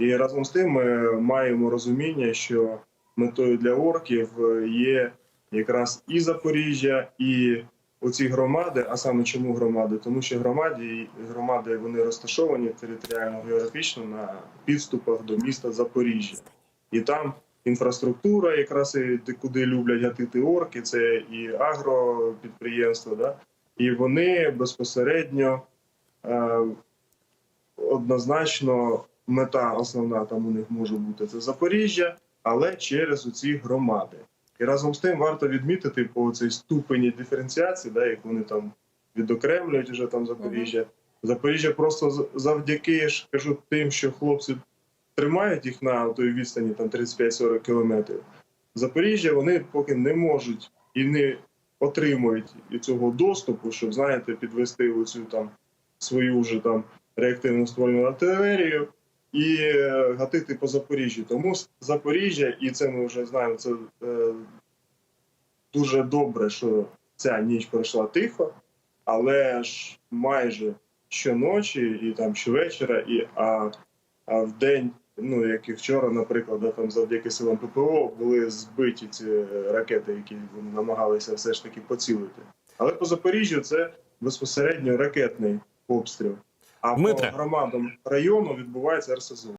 І разом з тим ми маємо розуміння, що метою для орків є якраз і Запоріжжя, і оці громади. А саме чому громади? Тому що громади, громади вони розташовані територіально географічно на підступах до міста Запоріжжя. І там інфраструктура, якраз і куди люблять гатити орки, це і агропідприємства, да? і вони безпосередньо е, однозначно мета основна там у них може бути це Запоріжжя, але через оці громади. І разом з тим варто відмітити по цій ступені диференціації, да, як вони там відокремлюють вже там Запоріжжя. Запоріжжя просто завдяки ж кажу тим, що хлопці тримають їх на той відстані там 35-40 кілометрів. Запоріжжя вони поки не можуть і не отримують і цього доступу, щоб знаєте, підвести оцю там свою вже там реактивну ствольну артилерію і е, гатити по Запоріжжю. Тому Запоріжжя, і це ми вже знаємо, це е, дуже добре, що ця ніч пройшла тихо, але ж майже щоночі і там щовечора, і а, а в день, ну як і вчора, наприклад, там завдяки силам ППО були збиті ці ракети, які намагалися все ж таки поцілити. Але по Запоріжжю це безпосередньо ракетний обстріл. А Дмитре. по громадам району відбувається РСЗО.